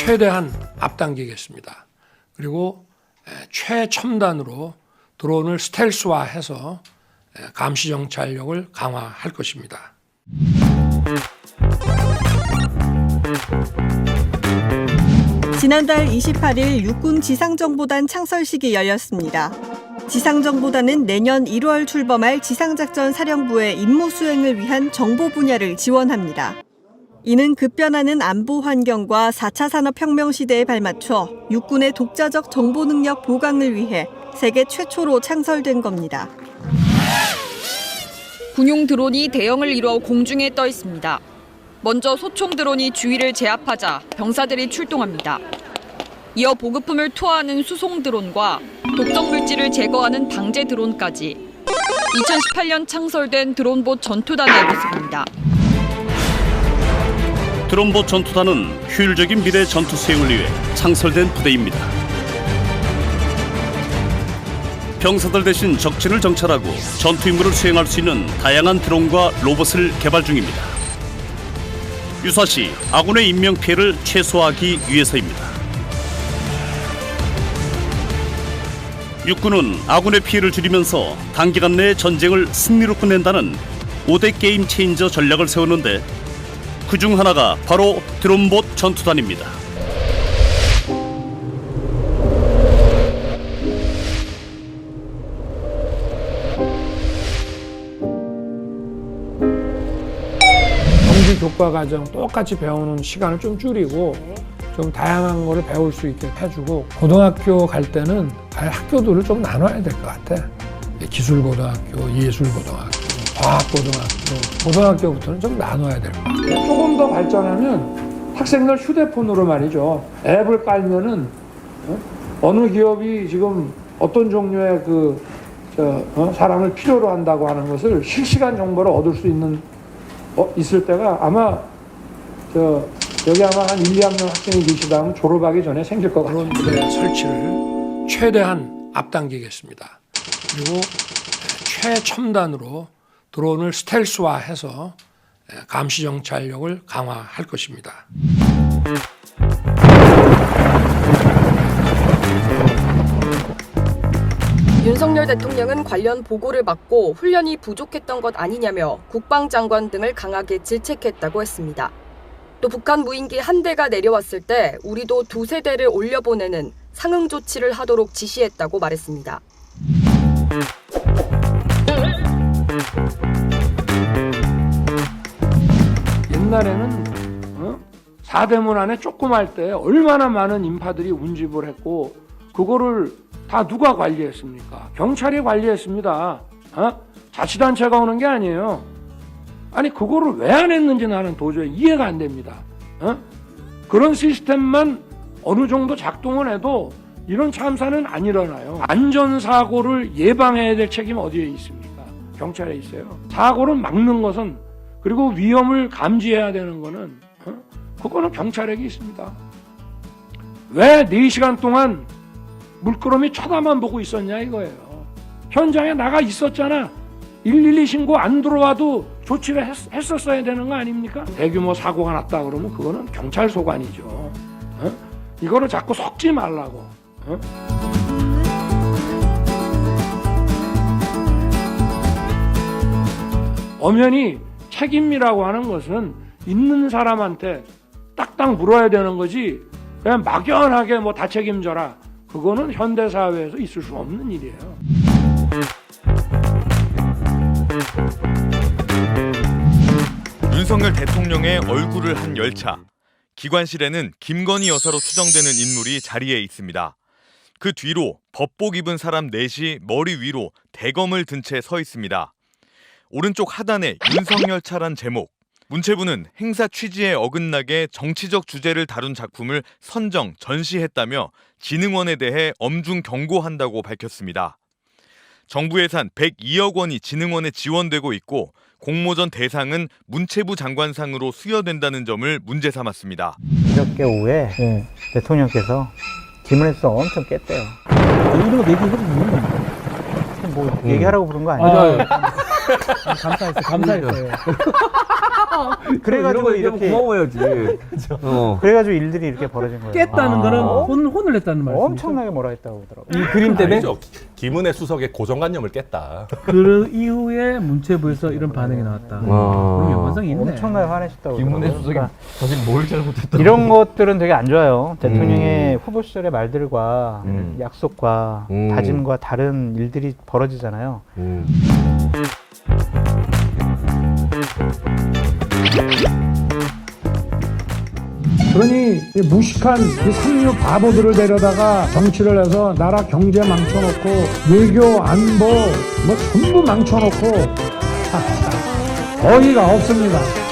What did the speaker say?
최대한 앞당기겠습니다. 그리고 에, 최첨단으로 드론을 스텔스화해서 에, 감시 정찰력을 강화할 것입니다. 지난달 28일 육군 지상정보단 창설식이 열렸습니다. 지상정보단은 내년 1월 출범할 지상작전 사령부의 임무 수행을 위한 정보 분야를 지원합니다. 이는 급변하는 안보 환경과 4차 산업혁명 시대에 발맞춰 육군의 독자적 정보 능력 보강을 위해 세계 최초로 창설된 겁니다. 군용 드론이 대형을 이뤄 공중에 떠 있습니다. 먼저 소총 드론이 주위를 제압하자 병사들이 출동합니다. 이어 보급품을 투하하는 수송 드론과 독성 물질을 제거하는 방제 드론까지 2018년 창설된 드론봇 전투단의 모습입니다. 드론봇 전투단은 효율적인 미래 전투 수행을 위해 창설된 부대입니다. 병사들 대신 적진을 정찰하고 전투 임무를 수행할 수 있는 다양한 드론과 로봇을 개발 중입니다. 유사시 아군의 인명 피해를 최소화하기 위해서입니다. 육군은 아군의 피해를 줄이면서 단기간 내에 전쟁을 승리로 끝낸다는 5대 게임 체인저 전략을 세우는데 그 중 하나가 바로 드론봇 전투단입니다. 정규 교과 과정 똑같이 배우는 시간을 좀 줄이고 좀 다양한 거를 배울 수 있게 해주고 고등학교 갈 때는 학교들을 좀 나눠야 될 것 같아. 기술고등학교, 예술고등학교, 과학고등학교, 고등학교부터는 좀 나눠야 될 것 같아. 조금 더 발전하면 학생들 휴대폰으로 말이죠. 앱을 깔면은 어? 느 기업이 지금 어떤 종류의 그 저, 어? 사람을 필요로 한다고 하는 것을 실시간 정보를 얻을 수 있는 어, 있을 때가 아마 저 여기 아마 한 1, 2학년 학생이 계시다 면 졸업하기 전에 생길 것 같아요. 그런 설치를 최대한 앞당기겠습니다. 그리고 최첨단으로 드론을 스텔스화해서 감시 정찰력을 강화할 것입니다. 윤석열 대통령은 관련 보고를 받고 훈련이 부족했던 것 아니냐며 국방장관 등을 강하게 질책했다고 했습니다. 또 북한 무인기 한 대가 내려왔을 때 우리도 두세 대를 올려보내는 상응 조치를 하도록 지시했다고 말했습니다. 옛날에는 어? 사대문 안에 조그말 때 얼마나 많은 인파들이 운집을 했고 그거를 다 누가 관리했습니까? 경찰이 관리했습니다. 어? 자치단체가 오는 게 아니에요. 아니 그거를 왜 안 했는지 나는 도저히 이해가 안 됩니다. 어? 그런 시스템만 어느 정도 작동을 해도 이런 참사는 안 일어나요. 안전사고를 예방해야 될 책임 어디에 있습니까? 경찰에 있어요. 사고를 막는 것은 그리고 위험을 감지해야 되는 거는 어? 그거는 경찰에게 있습니다. 왜 4시간 동안 물끄러미 쳐다만 보고 있었냐 이거예요. 현장에 나가 있었잖아. 112 신고 안 들어와도 조치를 했, 었어야 되는 거 아닙니까? 대규모 사고가 났다 그러면 그거는 경찰 소관이죠. 어? 이거를 자꾸 속지 말라고. 어? 엄연히 책임이라고 하는 것은 있는 사람한테 딱딱 물어야 되는 거지 그냥 막연하게 뭐 다 책임져라 그거는 현대 사회에서 있을 수 없는 일이에요. 윤석열 대통령의 얼굴을 한 열차. 기관실에는 김건희 여사로 추정되는 인물이 자리에 있습니다. 그 뒤로 법복 입은 사람 넷이 머리 위로 대검을 든 채 서 있습니다. 오른쪽 하단에 윤석열 차란 제목. 문체부는 행사 취지에 어긋나게 정치적 주제를 다룬 작품을 선정, 전시했다며 진흥원에 대해 엄중 경고한다고 밝혔습니다. 정부 예산 102억 원이 진흥원에 지원되고 있고 공모전 대상은 문체부 장관상으로 수여된다는 점을 문제 삼았습니다. 그저께 오후에 네. 대통령께서 기문에서 엄청 깼대요. 이런 거 얘기해주면 뭐 음. 얘기하라고 부른 거 아니에요? 맞아요. 감사했어요. 감사했어요. 그래가지고 이렇게 고마워야지. 어. 그래가지고 일들이 이렇게 벌어진 거예요. 깼다는 아. 거는 혼, 혼을 냈다는 말이죠. 엄청나게 뭐라 했다고 하더라고요. 이 그림 때문에 아니죠. 김은혜 수석의 고정관념을 깼다. 그 이후에 문체부에서 이런 반응이 나왔다. 그럼 연관성이 있네. 엄청나게 화내셨다고 김문혜 그러더라고요. 수석이 그러니까 사실 뭘 잘못했다. 이런 것들은 되게 안 좋아요. 대통령의 후보 시절의 말들과 음. 약속과 음. 다짐과 다른 일들이 벌어지잖아요. 음. 그러니 이 무식한 이 삼류 바보들을 데려다가 정치를 해서 나라 경제 망쳐놓고 외교 안보 뭐 전부 망쳐놓고 어이가 없습니다.